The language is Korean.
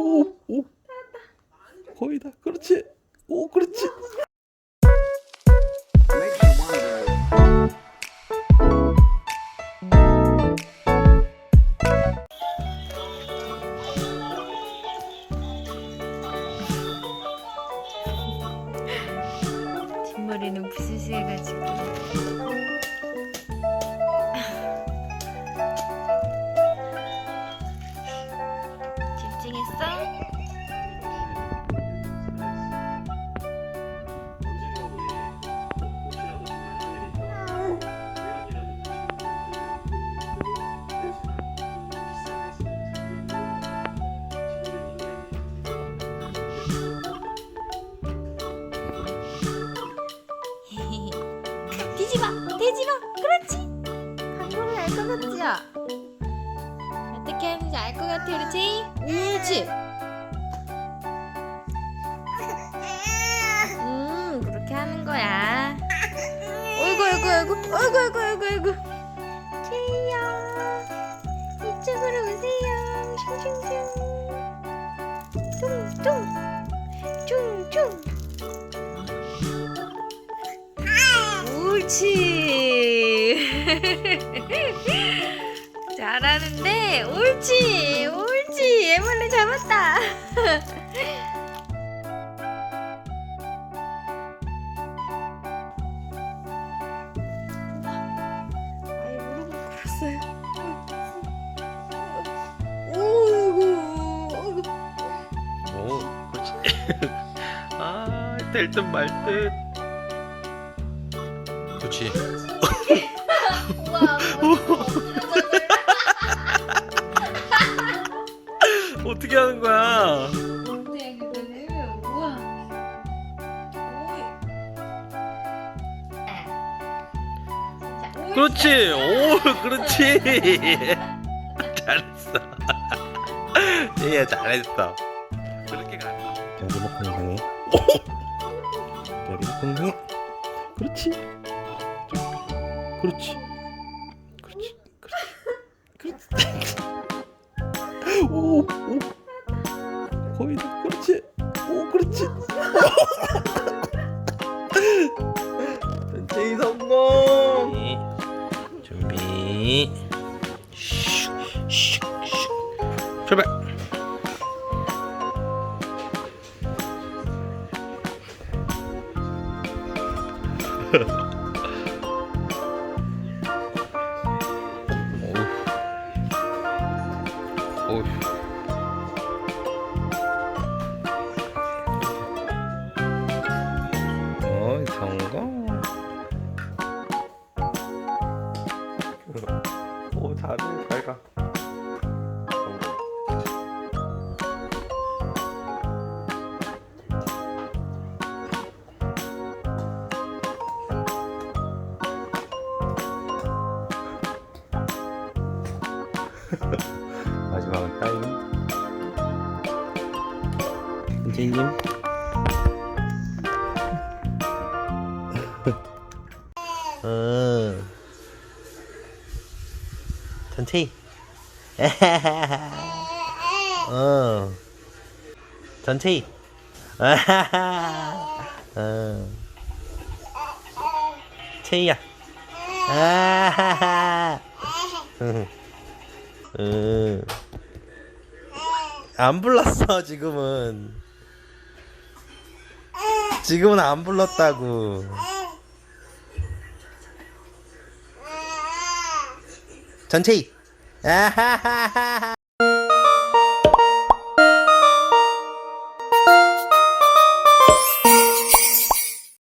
오, 오. 거의 다. 그렇지. 오, 그렇지. 뒷머리는 부스스해가지고 뒤집어 뒤집어 그렇지. 강도를 알 것 같지요? 어떻게 하는지 알 것 같아 제이 옳지. 음 그렇게 하는 거야. 어이구 어이구 어이구 어이구 어이구 어이구 옳지. 잘하는데 옳지 옳지 애벌레 잡았다. 그렇지. 아, 듯. 그렇지. 우와 어떻게 하는 거야? 어때 그거는 우와 오이 자, 옳지. 그렇지. 오, 그렇지. 잘했어. 얘야 잘했어. 그렇게 가. 자, 리모컨. 자, 리모컨 이상해. 그렇지. 그렇지. 그렇지. 그렇지. 그렇지. 오, 오. 거의 다. 그렇지. 오, 그렇지. 전체이 성공. 준비. 슉, 슉, 슉. 출발. 어우. 어이 성공. 오 잘해 잘 가. 선생님. 어. 전체이. 어. 전체이. 어. 체이야. 아하하. 응. 응. 안 불렀어 지금은. 지금은 안 불렀다고. 전체이. 아하하하.